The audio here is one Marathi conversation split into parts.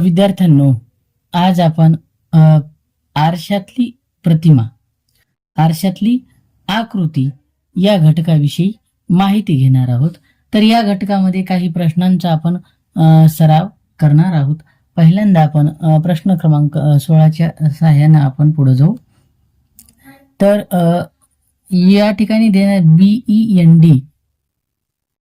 विद्यार्थ्यांनो आज आपण आरशातली प्रतिमा आरशातली आकृती या घटकाविषयी माहिती घेणार आहोत. तर या घटकामध्ये काही प्रश्नांचा आपण सराव करणार आहोत. पहिल्यांदा आपण प्रश्न क्रमांक सोळाच्या सहाय्यानं आपण पुढे जाऊ. तर या ठिकाणी देण्यात बीई एन डी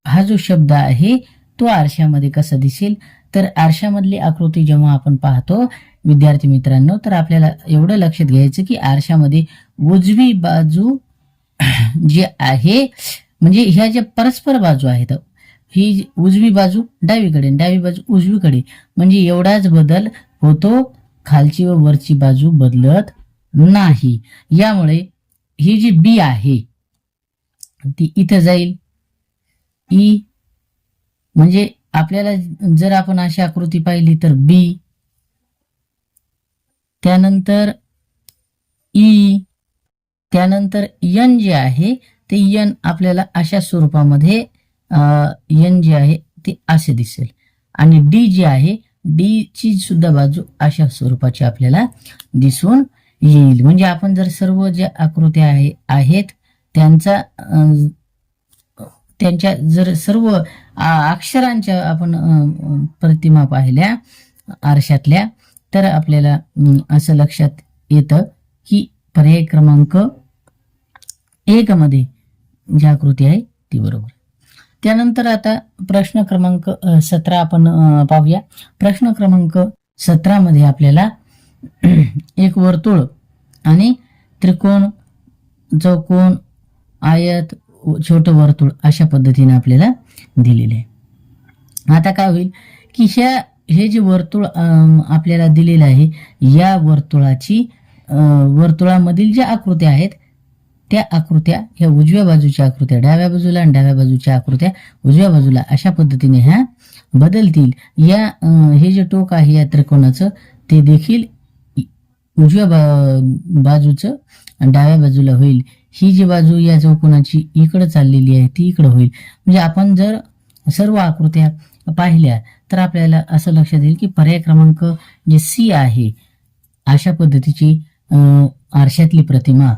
हा जो शब्द आहे तो आरशामध्ये कसा दिसेल? तर आरशामधली आकृती जेव्हा आपण पाहतो विद्यार्थी मित्रांनो तर आपल्याला एवढं लक्षात घ्यायचं की आरशामध्ये उजवी बाजू जी आहे म्हणजे ह्या ज्या परस्पर बाजू आहेत ही जी उजवी बाजू डावीकडे डावी बाजू उजवीकडे म्हणजे एवढाच बदल होतो खालची व वरची बाजू बदलत नाही. यामुळे ही जी बी आहे ती इथं जाईल. ई म्हणजे आपल्याला जर आपण अशी आकृती पाहिली तर बी त्यानंतर ई त्यानंतर यन जे आहे ते यन आपल्याला अशा स्वरूपामध्ये यन जे आहे ते असे दिसेल. आणि डी जे आहे डी ची सुद्धा बाजू अशा स्वरूपाची आपल्याला दिसून येईल. म्हणजे आपण जर सर्व ज्या आकृत्या आहे आहेत त्यांचा त्यांच्या जर सर्व अक्षरांच्या आपण प्रतिमा पाहिल्या आरशातल्या तर आपल्याला असं लक्षात येतं की पर्याय क्रमांक एक मध्ये ज्या कृती आहे ती बरोबर. त्यानंतर आता प्रश्न क्रमांक सतरा आपण पाहूया. प्रश्न क्रमांक सतरामध्ये आपल्याला एक वर्तुळ आणि त्रिकोण चौकोन आयत छोटं वर्तुळ अशा पद्धतीने आपल्याला दिलेलं आहे. आता काय होईल की ह्या हे जे वर्तुळ आपल्याला दिलेलं आहे या वर्तुळाची वर्तुळामधील ज्या आकृत्या आहेत त्या आकृत्या ह्या उजव्या बाजूच्या आकृत्या डाव्या बाजूला आणि डाव्या बाजूच्या आकृत्या उजव्या बाजूला अशा पद्धतीने ह्या बदलतील. या हे जे टोक आहे या त्रिकोणाचं ते देखील उजव्या बा बाजूचं डाव्या बाजूला होईल. ही जी बाजू या चौकोनाची इकडं चाललेली आहे ती इकडं होईल. म्हणजे आपण जर सर्व आकृत्या पाहिल्या तर आपल्याला असं लक्षात येईल की पर्याय क्रमांक जे सी आहे अशा पद्धतीची आरशातली प्रतिमा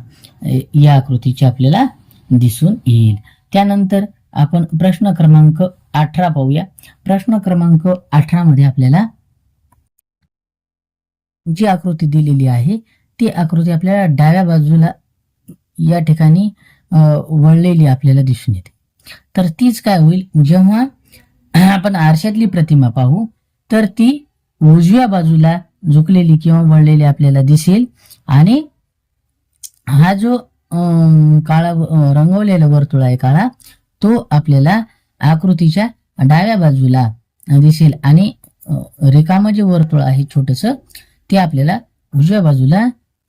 या आकृतीची आपल्याला दिसून येईल. त्यानंतर आपण प्रश्न क्रमांक अठरा पाहूया. प्रश्न क्रमांक अठरामध्ये आपल्याला जी आकृती दिलेली आहे ती आकृती आपल्याला डाव्या बाजूला या ठिकाणी वळलेली आपल्याला दिसून येते. तर तीच काय होईल? जेव्हा आपण आरशातली प्रतिमा पाहू तर ती उजव्या बाजूला झुकलेली किंवा वळलेली आपल्याला दिसेल आणि हा जो अं, काळा रंगवलेला वर्तुळ आहे काळा तो आपल्याला आकृतीच्या डाव्या बाजूला दिसेल आणि रिकामं जे वर्तुळ आहे छोटस ते आपल्याला उजव्या बाजूला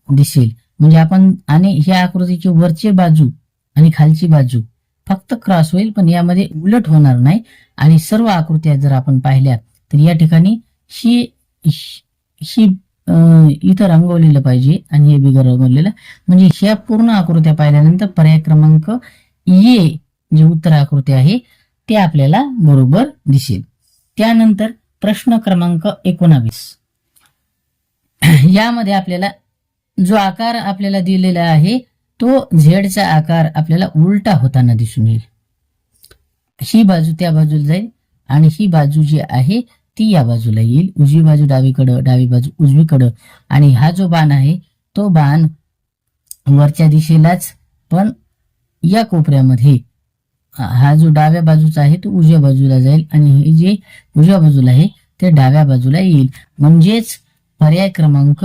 दिसेल. म्हणजे आपण आणि ह्या आकृतीची वरची बाजू आणि खालची बाजू फक्त क्रॉस होईल पण यामध्ये उलट होणार नाही. आणि सर्व आकृत्या जर आपण पाहिल्या तर या ठिकाणी ही ही इथं रंगवलेलं पाहिजे आणि हे बिगर रंगवलेलं. म्हणजे ह्या पूर्ण आकृत्या पाहिल्यानंतर पर्याय क्रमांक ये जे उत्तर आकृती आहे ते आपल्याला बरोबर दिसेल. त्यानंतर प्रश्न क्रमांक एकोणावीस. यामध्ये आपल्याला जो आकार आपल्याला दिलेला आहे तो झेडचा आकार आपल्याला उलटा होताना दिसून येईल. ही बाजू त्या बाजूला जाईल आणि ही बाजू जी आहे ती या बाजूला येईल. उजवी बाजू डावीकडं डावी बाजू उजवीकडं. आणि हा जो बाण आहे तो बाण वरच्या दिशेलाच पण या कोपऱ्यामध्ये हा जो डाव्या बाजूचा आहे तो उजव्या बाजूला जाईल. आणि हे जे उजव्या बाजूला आहे ते डाव्या बाजूला येईल. म्हणजेच पर्याय क्रमांक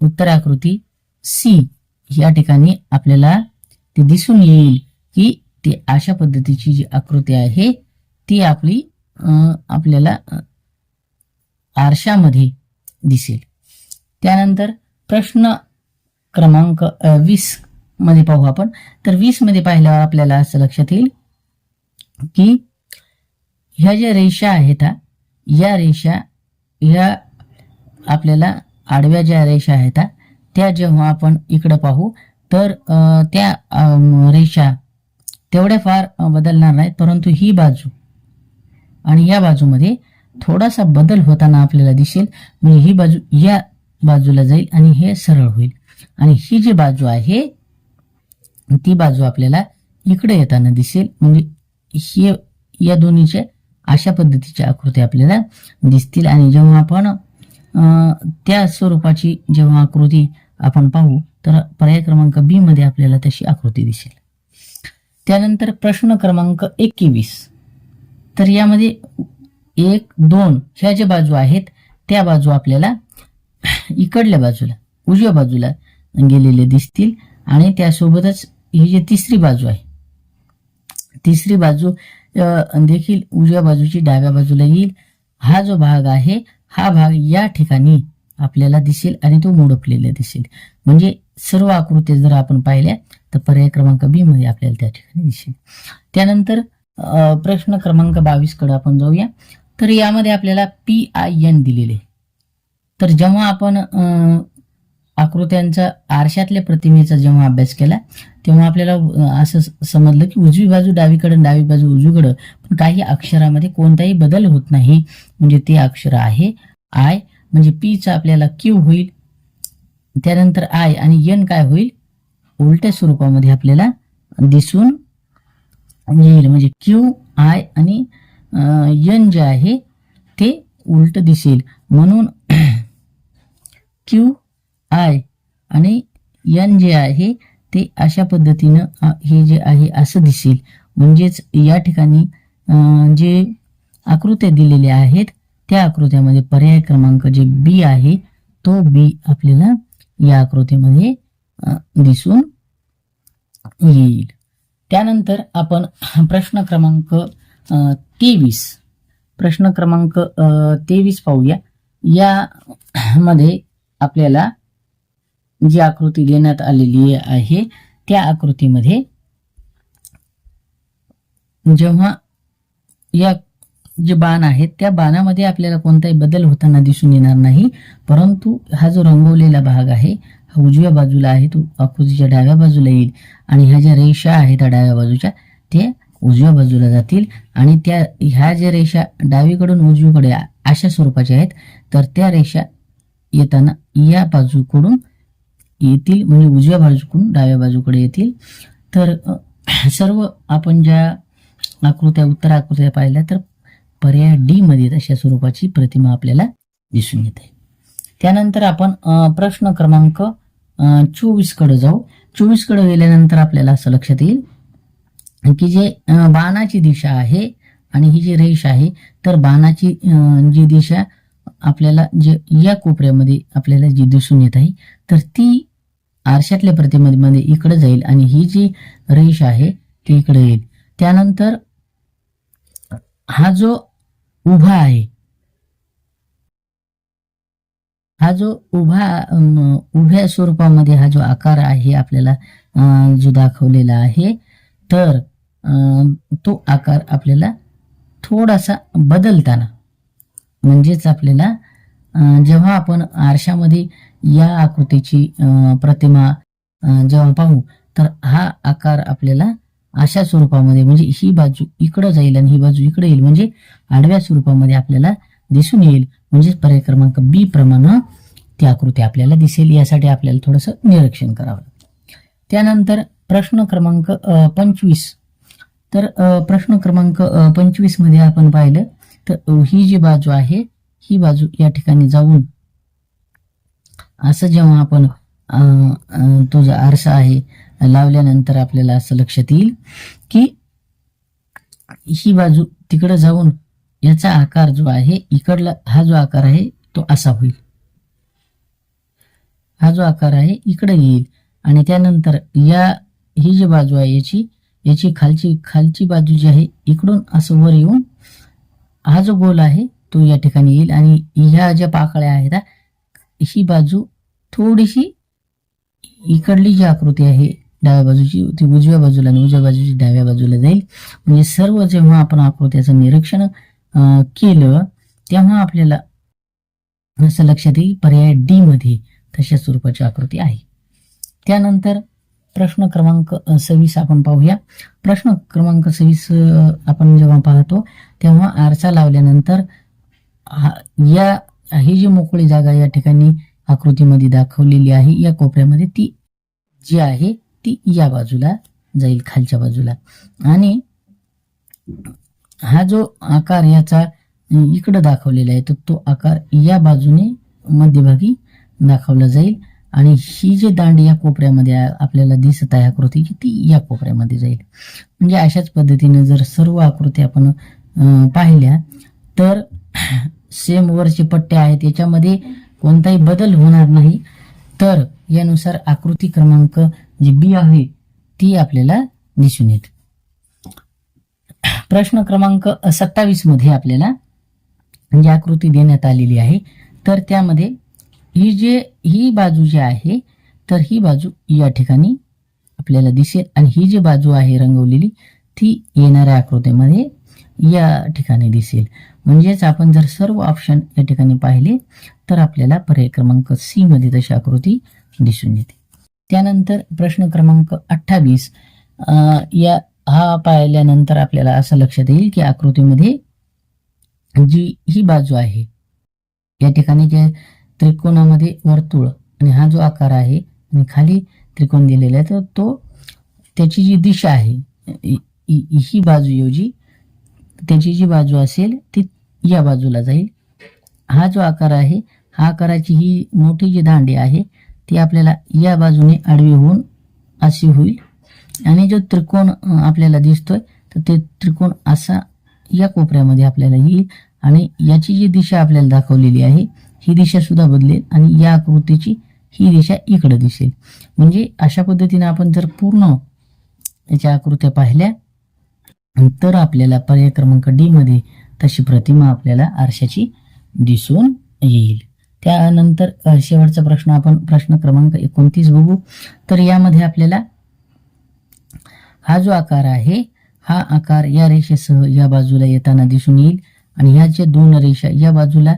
उत्तर आकृती सी या ठिकाणी आपल्याला ते दिसून येईल की ते अशा पद्धतीची जी आकृती आहे ती आपली अं, आपल्याला आरशामध्ये दिसेल. त्यानंतर प्रश्न क्रमांक वीसमध्ये पाहू आपण. तर वीसमध्ये पाहिल्यावर आपल्याला असं लक्षात येईल की ह्या ज्या रेषा आहेत या रेषा ह्या आपल्याला आडव्या ज्या रेषा आहेत त्या जेव्हा आपण इकडं पाहू तर त्या रेषा तेवढ्या फार बदलणार नाहीत परंतु ही बाजू आणि या बाजूमध्ये थोडासा बदल होताना आपल्याला दिसेल. म्हणजे ही बाजू या बाजूला जाईल आणि हे सरळ होईल. आणि ही जी बाजू आहे ती बाजू आपल्याला इकडे येताना दिसेल. म्हणजे हे या दोन्हीच्या अशा पद्धतीच्या आकृती आपल्याला दिसतील. आणि जेव्हा आपण त्या स्वरूपाची जेव्हा आकृती आपण पाहू तर पर्याय क्रमांक बी मध्ये आपल्याला तशी आकृती दिसेल. त्यानंतर प्रश्न क्रमांक एकवीस. तर यामध्ये एक दोन ह्या ज्या बाजू आहेत त्या बाजू आपल्याला इकडल्या बाजूला उजव्या बाजूला गेलेले दिसतील आणि त्यासोबतच ही जी तिसरी बाजू आहे तिसरी बाजू देखील उजव्या बाजूची डाव्या बाजूला येईल. हा जो भाग आहे हा भाग या ठिकाणी आपल्याला दिसेल आणि तो मोडपलेला दिसेल. म्हणजे सर्व आकृती जर आपण पाहिल्या तर पर्याय क्रमांक बी मध्ये आपल्याला त्या ठिकाणी दिसेल. त्यानंतर प्रश्न क्रमांक बावीसकडे आपण जाऊया. तर यामध्ये आपल्याला पी आय एन दिलेले. तर जेव्हा आपण आकृत्यांचा आरशातल्या प्रतिमेचा जेव्हा अभ्यास केला तेव्हा आपल्याला असं समजलं की उजवी बाजू डावीकडं डावी बाजू उजवीकडं पण काही अक्षरामध्ये कोणताही बदल होत नाही. म्हणजे ते अक्षर आहे आय म्हणजे पीचा आपल्याला क्यू होईल त्यानंतर आय आणि यन काय होईल? उलट्या स्वरूपामध्ये आपल्याला दिसून येईल. म्हणजे क्यू आय आणि यन जे आहे ते उलट दिसेल. म्हणून क्यू आय आणि यन जे आहे ते अशा पद्धतीनं हे जे आहे असं दिसेल. म्हणजेच या ठिकाणी जे आकृत्या दिलेल्या आहेत त्या आकृत्यामध्ये पर्याय क्रमांक जे बी आहे तो बी आपल्याला या आकृतीमध्ये दिसून येईल. त्यानंतर आपण प्रश्न क्रमांक तेवीस. प्रश्न क्रमांक तेवीस पाहूया. या मध्ये आपल्याला जी आकृती देण्यात आलेली आहे त्या आकृतीमध्ये जेव्हा या जे बाण आहेत त्या बाणामध्ये आपल्याला कोणताही बदल होताना दिसून येणार नाही परंतु हा जो रंगवलेला भाग आहे हा उजव्या बाजूला आहे तो आकृतीच्या डाव्या बाजूला येईल आणि ह्या ज्या रेषा आहेत त्या डाव्या बाजूच्या ते उजव्या बाजूला जातील आणि त्या ह्या ज्या रेषा डावीकडून उजवीकडे अशा स्वरूपाच्या आहेत तर त्या रेषा येताना या बाजूकडून येतील म्हणजे उजव्या बाजूकडून डाव्या बाजूकडे येतील. तर सर्व आपण ज्या आकृत्या उत्तर आकृत्या पाहिल्या तर पर्याय डी मध्ये तशा स्वरूपाची प्रतिमा आपल्याला दिसून येते. त्यानंतर आपण प्रश्न क्रमांक चोवीसकडे जाऊ. चोवीसकडे गेल्यानंतर आपल्याला असं लक्षात येईल की जे बाणाची दिशा आहे आणि ही जी रेष आहे तर बाणाची जी दिशा आपल्याला जे या कोपऱ्यामध्ये आपल्याला जी दिसून येत आहे तर ती आरशातल्या प्रतिमेमध्ये इकडे जाईल आणि ही जी रेष आहे ती इकडे येईल. त्यानंतर हा जो उभा आहे हा जो उभा उभ्या स्वरूपामध्ये हा जो आकार आहे आपल्याला अं, जो दाखवलेला आहे तर अं, तो आकार आपल्याला थोडासा बदलताना म्हणजेच आपल्याला जेव्हा आपण आरशामध्ये या आकृतीची अं, प्रतिमा जेव्हा पाहू तर हा आकार आपल्याला अशा स्वरूपामध्ये म्हणजे ही बाजू इकडं जाईल आणि ही बाजू इकडे येईल म्हणजे आडव्या स्वरूपामध्ये आपल्याला दिसून येईल. म्हणजेच पर्याय क्रमांक बी प्रमाणे ती आकृती आपल्याला दिसेल. यासाठी आपल्याला थोडंसं निरीक्षण करावं लागतं त्यानंतर प्रश्न क्रमांक पंचवीस. तर प्रश्न क्रमांक पंचवीसमध्ये आपण पाहिलं तर ही जी बाजू आहे ही बाजू या ठिकाणी जाऊन असं जेव्हा आपण तो जो आरसा आहे लावल्यानंतर आपल्याला असं लक्षात येईल की ही बाजू तिकडं जाऊन याचा आकार जो आहे इकडला हा जो आकार आहे तो असा होईल. हा जो आकार आहे इकडे येईल. आणि त्यानंतर या ही जी बाजू आहे याची याची खालची खालची बाजू जी आहे इकडून असं वर येऊन हा जो गोल आहे तो या ठिकाणी येईल. आणि ह्या ज्या पाकळ्या आहेत ही बाजू थोडीशी इकडली जी आकृती आहे डाव्या बाजूची ती उजव्या बाजूला आणि उजव्या बाजूची डाव्या बाजूला जाईल. म्हणजे सर्व जेव्हा आपण आकृत्याचं निरीक्षण केलं तेव्हा आपल्याला असं लक्षात येईल पर्याय डी मध्ये तशा स्वरूपाची आकृती आहे. त्यानंतर प्रश्न क्रमांक सव्वीस आपण पाहूया. प्रश्न क्रमांक सव्वीस आपण जेव्हा पाहतो तेव्हा आरसा लावल्यानंतर या ही जी मोकळी जागा या ठिकाणी आकृतीमध्ये दाखवलेली आहे या कोपऱ्यामध्ये ती जी आहे ती या बाजूला जाईल खालच्या बाजूला. आणि हा जो आकार याचा इकडं दाखवलेला आहे तर तो आकार या बाजूने मध्यभागी दाखवला जाईल. आणि ही जी दांडी या कोपऱ्यामध्ये आपल्याला दिसत आहे आकृतीची ती या कोपऱ्यामध्ये जाईल. म्हणजे अशाच पद्धतीने जर सर्व आकृती आपण पाहिल्या तर सेम वरचे पट्टे आहेत. याच्यामध्ये कोणताही बदल होणार नाही. तर यानुसार आकृती क्रमांक जी बी आहे ती आपल्याला दिसून येते. प्रश्न क्रमांक सत्तावीसमध्ये आपल्याला जी आकृती देण्यात आलेली आहे तर त्यामध्ये ही जे ही बाजू जी आहे तर ही बाजू या ठिकाणी आपल्याला दिसेल. आणि ही जी बाजू आहे रंगवलेली ती येणाऱ्या आकृतीमध्ये या ठिकाणी दिसेल. म्हणजेच आपण जर सर्व ऑप्शन या ठिकाणी पाहिले तर आपल्याला पर्याय क्रमांक सी मध्ये तशी आकृती दिसून येते. त्यानंतर प्रश्न क्रमांक अठ्ठावीस या हा पाहिल्यानंतर आपल्याला असं लक्षात येईल की आकृतीमध्ये जी ही बाजू आहे या ठिकाणी जे त्रिकोणामध्ये वर्तुळ आणि हा जो आकार आहे आणि खाली त्रिकोण दिलेला आहे तर तो त्याची जी दिशा आहे ही बाजू ऐवजी त्याची जी बाजू असेल ती या बाजूला जाईल. हा जो आकार आहे हा आकाराची ही मोठी जी दांडी आहे ती आपल्याला या बाजूने आडवी होऊन अशी होईल. आणि जो त्रिकोण आपल्याला दिसतोय तर ते त्रिकोण असा या कोपऱ्यामध्ये आपल्याला येईल. आणि याची जी दिशा आपल्याला दाखवलेली आहे ही दिशा सुद्धा बदलेल आणि या आकृतीची ही दिशा इकडं दिसेल. म्हणजे अशा पद्धतीने आपण जर पूर्ण याच्या आकृत्या पाहिल्या तर आपल्याला पर्याय क्रमांक डी मध्ये तशी प्रतिमा आपल्याला आरशाची दिसून येईल. त्यानंतर शेवटचा प्रश्न आपण प्रश्न क्रमांक एकोणतीस बघू. तर यामध्ये आपल्याला हा जो आकार आहे हा आकार या रेषेसह या बाजूला येताना दिसून येईल आणि ह्या ज्या दोन रेषा या बाजूला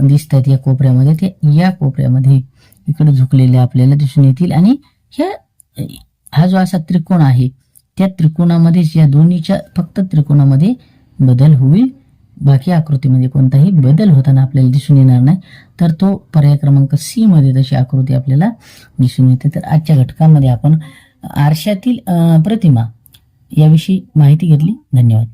दिसत आहेत या कोपऱ्यामध्ये ते या कोपऱ्यामध्ये इकडे झुकलेल्या आपल्याला दिसून येतील. आणि ह्या हा जो असा त्रिकोण आहे त्या त्रिकोणामध्येच या दोन्हीच्या फक्त त्रिकोणामध्ये बदल होईल बाकी आकृतीमध्ये कोणताही बदल होताना आपल्याला दिसून येणार नाही. तर तो पर्याय क्रमांक सी मध्ये तशी आकृती आपल्याला दिसून येते तर आजच्या घटकामध्ये आपण आरशातील प्रतिमा याविषयी माहिती घेतली. धन्यवाद.